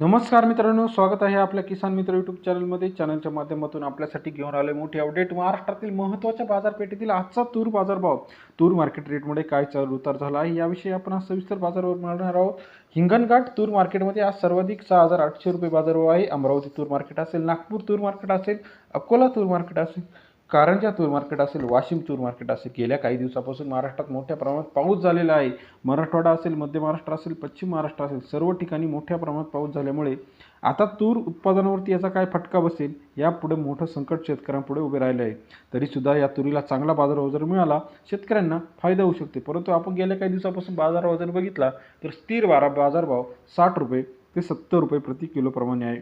नमस्कार मित्रांनो स्वागत आहे आपल्या किसान मित्र यूट्यूब चॅनलमध्ये चॅनलच्या माध्यमातून आपल्यासाठी घेऊन आले मोठी अपडेट महाराष्ट्रातील महत्त्वाच्या बाजारपेठेतील आजचा तूर बाजारभाव. तूर मार्केट रेटमध्ये काय चालू उतार झाला आहे याविषयी आपण आज सविस्तर बाजारावर मिळणार आहोत. हिंगणघाट तूर मार्केटमध्ये आज सर्वाधिक सहा हजार आठशे रुपये बाजारभाव आहे. अमरावती तूर मार्केट असेल नागपूर तूर मार्केट असेल अकोला तूर मार्केट असेल कारंजा तूर मार्केट असेल वाशिम तूर मार्केट असेल गेल्या काही दिवसापासून महाराष्ट्रात मोठ्या प्रमाणात पाऊस झालेला आहे. मराठवाडा असेल मध्य महाराष्ट्र असेल पश्चिम महाराष्ट्र असेल सर्व ठिकाणी मोठ्या प्रमाणात पाऊस झाल्यामुळे आता तूर उत्पादनावरती याचा काय फटका बसेल यापुढे मोठं संकट शेतकऱ्यांपुढे उभे राहिले आहे. तरीसुद्धा या तुरीला चांगला बाजारभाव जर मिळाला शेतकऱ्यांना फायदा होऊ शकते. परंतु आपण गेल्या काही दिवसापासून बाजारभाव जर बघितला तर स्थिर बारा बाजारभाव साठ रुपये ते सत्तर रुपये प्रति किलोप्रमाणे आहे.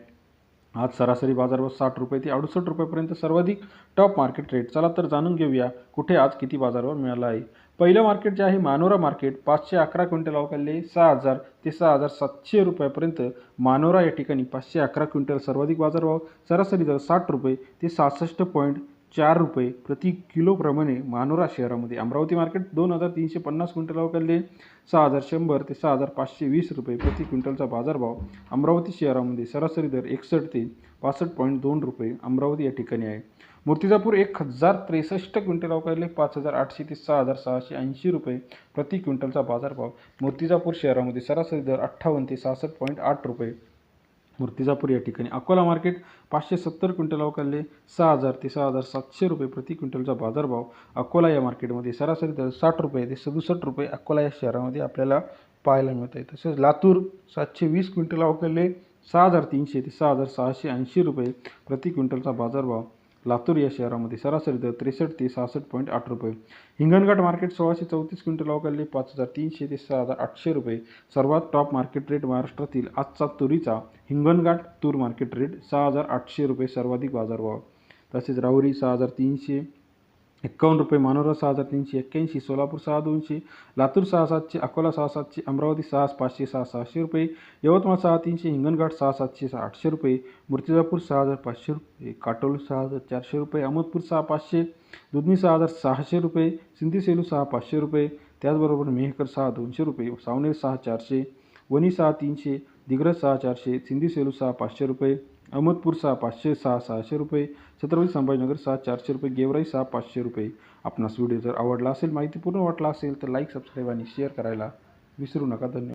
आज सरासरी बाजारभाव साठ रुपये ते अडुसष्ट रुपयेपर्यंत सर्वाधिक टॉप मार्केट रेट. चला तर जाणून घेऊया कुठे आज किती बाजारभाव मिळाला आहे. पहिलं मार्केट जे आहे मानोरा मार्केट. पाचशे अकरा क्विंटल अवकालले सहा हजार ते सहा हजार सातशे रुपयापर्यंत मानोरा या ठिकाणी पाचशे अकरा क्विंटल सर्वाधिक बाजारभाव. सरासरी दर साठ रुपये ते सहासष्ट पॉईंट चार रुपये प्रति किलोप्रमाणे मानोरा शहरामध्ये. अमरावती मार्केट दोन हजार तीनशे पन्नास क्विंटल अवकालले सहा हजार शंभर ते सहा हजार पाचशे वीस रुपये प्रति क्विंटलचा बाजारभाव अमरावती शहरामध्ये सरासरी दर एकसष्ट ते पासष्ट पॉईंट दोन रुपये अमरावती या ठिकाणी आहे. मूर्तिजापूर एक हजार त्रेसष्ट क्विंटल अवकाळले पाच हजार आठशे ते सहा हजार सहाशे ऐंशी रुपये प्रति क्विंटलचा बाजारभाव मूर्तिजापूर शहरामध्ये सरासरी दर अठ्ठावन्न ते सहासष्ट पॉईंट आठ रुपये मूर्तिजापूर या ठिकाणी. अकोला मार्केट पाचशे सत्तर क्विंटल अवकाले सहा हजार ते सहा हजार सातशे रुपये प्रति क्विंटलचा बाजारभाव अकोला या मार्केटमध्ये सरासरी दर साठ रुपये ते सदुसष्ट रुपये अकोला या शहरामध्ये आपल्याला पाहायला मिळत आहे. तसेच लातूर सातशे वीस क्विंटल अवकाले सहा हजार तीनशे ते सहा हजार सहाशे ऐंशी रुपये प्रति क्विंटलचा बाजारभाव लातूर या शहरामध्ये सरासरी दर त्रेसष्ट ते सहासष्ट पॉईंट आठ रुपये. हिंगणघाट मार्केट सोळाशे चौतीस क्विंटल अवकाळले पाच हजार तीनशे ते सहा हजार आठशे रुपये. सर्वात टॉप मार्केट रेट महाराष्ट्रातील आजचा तुरीचा हिंगणघाट तूर मार्केट रेट सहा हजार आठशे रुपये सर्वाधिक बाजारभाव. तसेच राहुरी सहा हजार तीनशे एक्कावन्न रुपये मानोरा सहा हजार तीनशे एक्क्याऐंशी सोलापूर सहा दोनशे लातूर सहा सातशे अकोला सहा सातशे अमरावती सहा पाचशे सहा सहाशे रुपये यवतमाळ सहा तीनशे हिंगणघाट सहा सातशे सहा आठशे रुपये मूर्तिजापूर सहा हजार पाचशे रुपये काटोल सहा हजार चारशे रुपये अहमदपूर सहा पाचशे दुधनी सहा हजार सहाशे रुपये सिंधी सेलू सहा पाचशे रुपये त्याचबरोबर मेहकर सहा दोनशे रुपये सावनेर सहा चारशे वणी सहा तीनशे दिग्रज सहा चारशे सिंधी सेलू सहा पाचशे रुपये अहमदपूर सहा पाचशे सहा सहाशे रुपये छत्रपती संभाजीनगर सहा चारशे रुपये गेवराई सहा पाचशे रुपये. आपणास व्हिडिओ जर आवडला असेल माहितीपूर्ण वाटला असेल तर लाईक सबस्क्राईब आणि शेअर करायला विसरू नका. धन्यवाद.